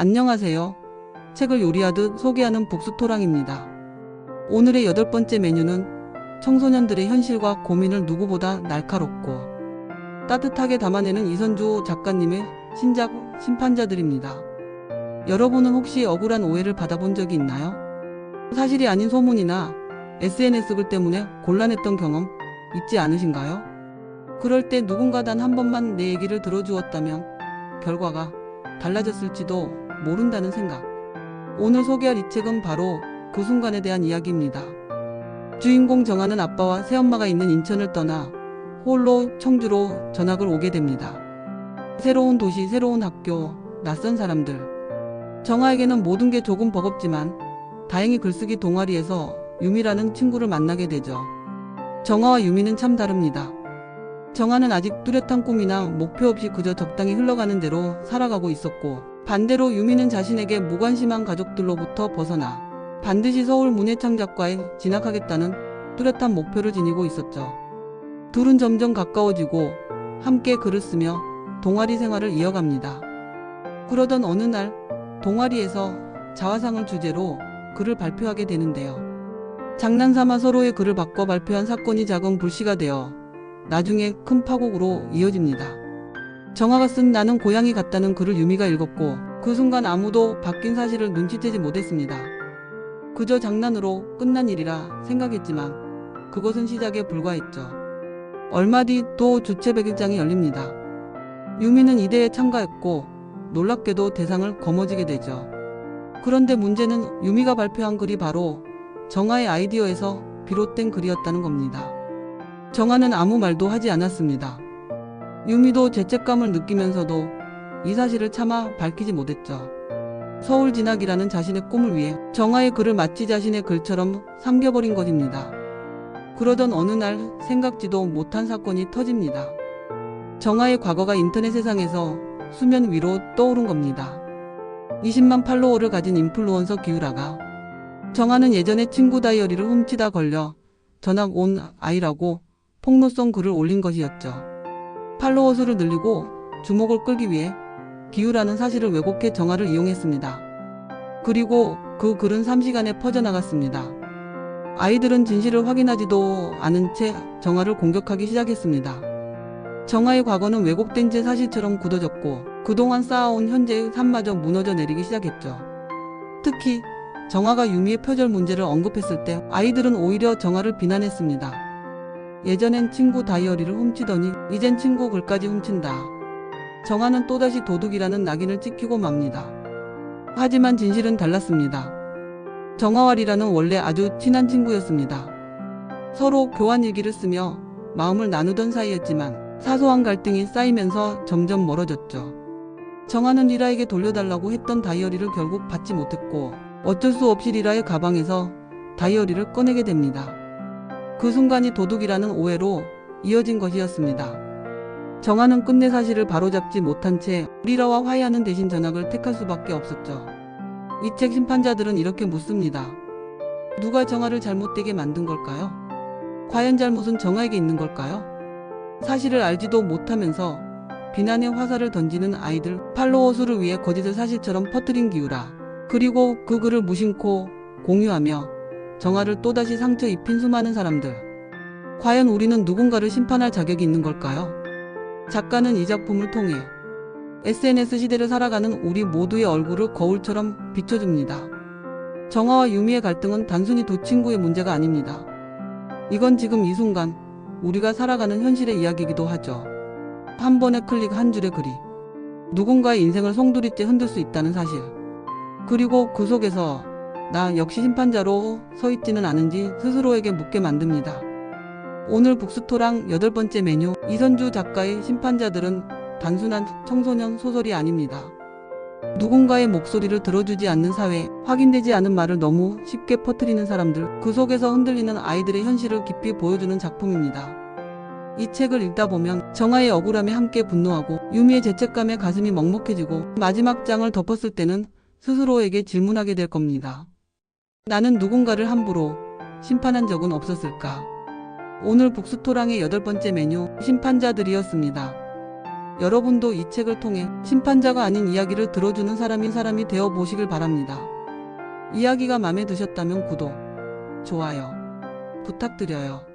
안녕하세요. 책을 요리하듯 소개하는 북스토랑입니다. 오늘의 여덟 번째 메뉴는 청소년들의 현실과 고민을 누구보다 날카롭고 따뜻하게 담아내는 이선주 작가님의 신작 심판자들입니다. 여러분은 혹시 억울한 오해를 받아본 적이 있나요? 사실이 아닌 소문이나 SNS 글 때문에 곤란했던 경험 있지 않으신가요? 그럴 때 누군가 단 한 번만 내 얘기를 들어주었다면 결과가 달라졌을지도 모른다는 생각. 오늘 소개할 이 책은 바로 그 순간에 대한 이야기입니다. 주인공 정하는 아빠와 새엄마가 있는 인천을 떠나 홀로 청주로 전학을 오게 됩니다. 새로운 도시, 새로운 학교, 낯선 사람들. 정아에게는 모든 게 조금 버겁지만 다행히 글쓰기 동아리에서 유미라는 친구를 만나게 되죠. 정아와 유미는 참 다릅니다. 정아는 아직 뚜렷한 꿈이나 목표 없이 그저 적당히 흘러가는 대로 살아가고 있었고 반대로 유미는 자신에게 무관심한 가족들로부터 벗어나 반드시 서울 문예창 작과에 진학하겠다는 뚜렷한 목표를 지니고 있었죠. 둘은 점점 가까워지고 함께 글을 쓰며 동아리 생활을 이어갑니다. 그러던 어느 날 동아리에서 자화상을 주제로 글을 발표하게 되는데요. 장난삼아 서로의 글을 바꿔 발표한 사건이 작은 불씨가 되어 나중에 큰 파국으로 이어집니다. 정화가 쓴 나는 고양이 같다는 글을 유미가 읽었고 그 순간 아무도 바뀐 사실을 눈치채지 못했습니다. 그저 장난으로 끝난 일이라 생각했지만 그것은 시작에 불과했죠. 얼마 뒤 또 주최 백일장이 열립니다. 유미는 이대에 참가했고 놀랍게도 대상을 거머쥐게 되죠. 그런데 문제는 유미가 발표한 글이 바로 정아의 아이디어에서 비롯된 글이었다는 겁니다. 정아는 아무 말도 하지 않았습니다. 유미도 죄책감을 느끼면서도 이 사실을 차마 밝히지 못했죠. 서울 진학이라는 자신의 꿈을 위해 정아의 글을 마치 자신의 글처럼 삼겨버린 것입니다. 그러던 어느 날 생각지도 못한 사건이 터집니다. 정아의 과거가 인터넷 세상에서 수면 위로 떠오른 겁니다. 20만 팔로워를 가진 인플루언서 기우라가 정아는 예전에 친구 다이어리를 훔치다 걸려 전학 온 아이라고 폭로성 글을 올린 것이었죠. 팔로워 수를 늘리고 주목을 끌기 위해 기우라는 사실을 왜곡해 정아를 이용했습니다. 그리고 그 글은 3시간에 퍼져나갔습니다. 아이들은 진실을 확인하지도 않은 채 정아를 공격하기 시작했습니다. 정아의 과거는 왜곡된 채 사실처럼 굳어졌고 그동안 쌓아온 현재의 삶마저 무너져 내리기 시작했죠. 특히 정아가 유미의 표절 문제를 언급했을 때 아이들은 오히려 정아를 비난했습니다. 예전엔 친구 다이어리를 훔치더니 이젠 친구 글까지 훔친다. 정아는 또다시 도둑이라는 낙인을 찍히고 맙니다. 하지만 진실은 달랐습니다. 정아와 리라는 원래 아주 친한 친구였습니다. 서로 교환 일기를 쓰며 마음을 나누던 사이였지만 사소한 갈등이 쌓이면서 점점 멀어졌죠. 정아는 리라에게 돌려달라고 했던 다이어리를 결국 받지 못했고 어쩔 수 없이 리라의 가방에서 다이어리를 꺼내게 됩니다. 그 순간이 도둑이라는 오해로 이어진 것이었습니다. 정아는 끝내 사실을 바로잡지 못한 채 리라와 화해하는 대신 전학을 택할 수밖에 없었죠. 이 책 심판자들은 이렇게 묻습니다. 누가 정아를 잘못되게 만든 걸까요? 과연 잘못은 정아에게 있는 걸까요? 사실을 알지도 못하면서 비난의 화살을 던지는 아이들, 팔로워 수를 위해 거짓을 사실처럼 퍼뜨린 기우라. 그리고 그 글을 무심코 공유하며 정아를 또다시 상처 입힌 수많은 사람들. 과연 우리는 누군가를 심판할 자격이 있는 걸까요? 작가는 이 작품을 통해 SNS 시대를 살아가는 우리 모두의 얼굴을 거울처럼 비춰줍니다. 정아와 유미의 갈등은 단순히 두 친구의 문제가 아닙니다. 이건 지금 이 순간 우리가 살아가는 현실의 이야기이기도 하죠. 한 번의 클릭 한 줄의 글이 누군가의 인생을 송두리째 흔들 수 있다는 사실. 그리고 그 속에서 나 역시 심판자로 서 있지는 않은지 스스로에게 묻게 만듭니다. 오늘 북스토랑 여덟 번째 메뉴 이선주 작가의 심판자들은 단순한 청소년 소설이 아닙니다. 누군가의 목소리를 들어주지 않는 사회, 확인되지 않은 말을 너무 쉽게 퍼뜨리는 사람들, 그 속에서 흔들리는 아이들의 현실을 깊이 보여주는 작품입니다. 이 책을 읽다 보면 정아의 억울함에 함께 분노하고 유미의 죄책감에 가슴이 먹먹해지고 마지막 장을 덮었을 때는 스스로에게 질문하게 될 겁니다. 나는 누군가를 함부로 심판한 적은 없었을까? 오늘 북스토랑의 여덟 번째 메뉴 심판자들이었습니다. 여러분도 이 책을 통해 심판자가 아닌 이야기를 들어주는 사람인 사람이 되어 보시길 바랍니다. 이야기가 마음에 드셨다면 구독, 좋아요 부탁드려요.